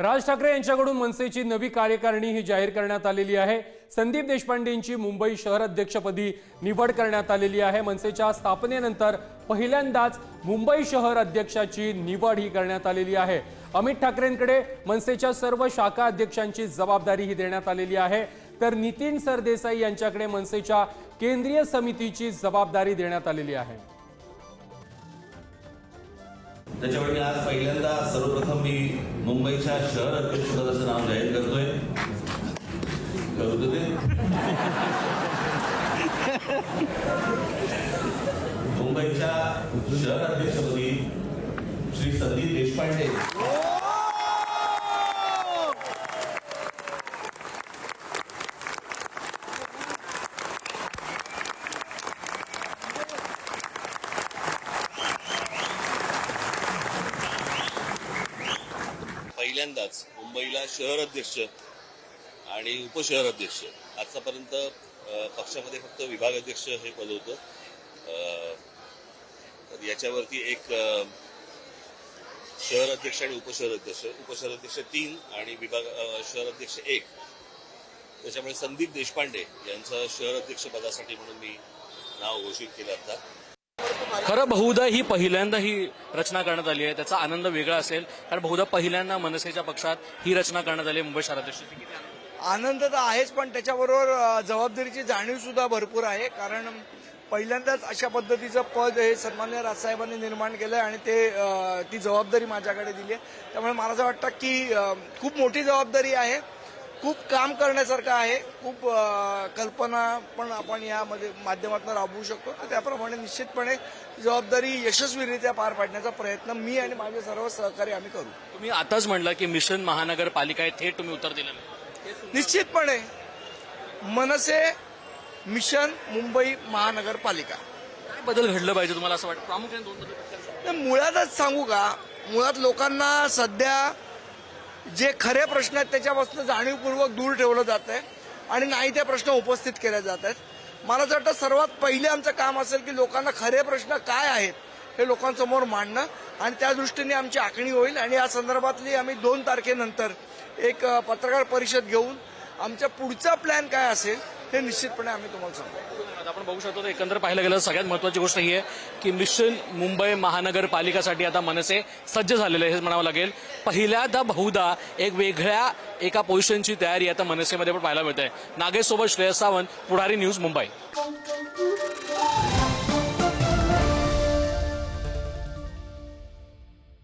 राज ठाकरे यांच्याकडून मनसेची नवी कार्यकारिणी ही जाहीर करण्यात आलेली आहे. संदीप देशपांडेंची मुंबई शहर अध्यक्षपदी निवड करण्यात आलेली आहे. मनसेच्या स्थापनेनंतर पहिल्यांदाच मुंबई शहर अध्यक्षाची निवड ही करण्यात आलेली आहे. अमित ठाकरेंकडे मनसेच्या सर्व शाखा अध्यक्षांची जबाबदारी ही देण्यात आलेली आहे. तर नितीन सरदेसाई यांच्याकडे मनसेच्या केंद्रीय समितीची जबाबदारी देण्यात आलेली आहे. त्याच्यामुळे मी आज पहिल्यांदा सर्वप्रथम मी मुंबईच्या शहर अध्यक्ष पदाचं नाव जाहीर करतोय करू ते. मुंबईच्या शहर अध्यक्षपदी श्री संदीप देशपांडे पहिल्यांदाच मुंबईला शहर अध्यक्ष आणि उपशहर अध्यक्ष आजचापर्यंत पक्षामध्ये फक्त विभाग अध्यक्ष हे पद होतं. याच्यावरती एक शहर अध्यक्ष आणि उपशहर अध्यक्ष उपशहर अध्यक्ष तीन आणि विभाग शहर अध्यक्ष एक. त्याच्यामुळे संदीप देशपांडे यांचं शहर अध्यक्ष पदासाठी म्हणून मी नाव घोषित केलं आता. खरं बहुधा ही पहिल्यांदा ही रचना करण्यात आली आहे. त्याचा आनंद वेगळा असेल. कारण बहुधा पहिल्यांदा मनसेच्या पक्षात ही रचना करण्यात आली आहे. मुंबई शहराध्यक्षाची आनंद? तर आहेच पण त्याच्याबरोबर जबाबदारीची जाणीव सुद्धा भरपूर आहे. कारण पहिल्यांदाच अशा पद्धतीचं पद हे सन्मान्य राजसाहेबांनी निर्माण केलं आणि ते ती जबाबदारी माझ्याकडे दिली आहे. त्यामुळे मला असं वाटतं की खूप मोठी जबाबदारी आहे. खूप काम करण्यासारखं आहे. खूप कल्पना पण आपण यामध्ये माध्यमातून राबवू शकतो. तर त्याप्रमाणे निश्चितपणे जबाबदारी यशस्वीरित्या पार पाडण्याचा प्रयत्न मी आणि माझे सर्व सहकारी आम्ही करू. तुम्ही आताच म्हणलं की मिशन महानगरपालिका आहे थेट तुम्ही उत्तर दिलं. निश्चितपणे मनसे मिशन मुंबई महानगरपालिका. काय बदल घडलं पाहिजे तुम्हाला असं वाटतं? प्रामुख्याने दोन मुळातच सांगू का? मुळात लोकांना सध्या जे खरे प्रश्न आहेत त्याच्यापासून जाणीवपूर्वक दूर ठेवलं जात आहे आणि नाही ते प्रश्न उपस्थित केले जात आहेत. मला असं वाटतं सर्वात पहिले आमचं काम असेल की लोकांना खरे प्रश्न काय आहेत हे लोकांसमोर मांडणं आणि त्या दृष्टीने आमची आखणी होईल आणि या संदर्भातली आम्ही दोन तारखेनंतर एक पत्रकार परिषद घेऊन आमच्या पुढचा प्लॅन काय असेल हे निश्चितपणे आम्ही तुम्हाला सांगतो आता आपण बघू शकतो एकंदर पाहिलं गेलं सगळ्यात महत्वाची गोष्ट ही आहे की मिशन मुंबई महानगरपालिकासाठी आता मनसे सज्ज झालेलं आहे हेच म्हणावं लागेल. पहिल्यांदा बहुधा एक वेगळ्या एका पोझिशनची तयारी आता मनसेमध्ये पण पाहायला मिळते नागेशसोबत श्रेयस सावंत पुढारी न्यूज मुंबई.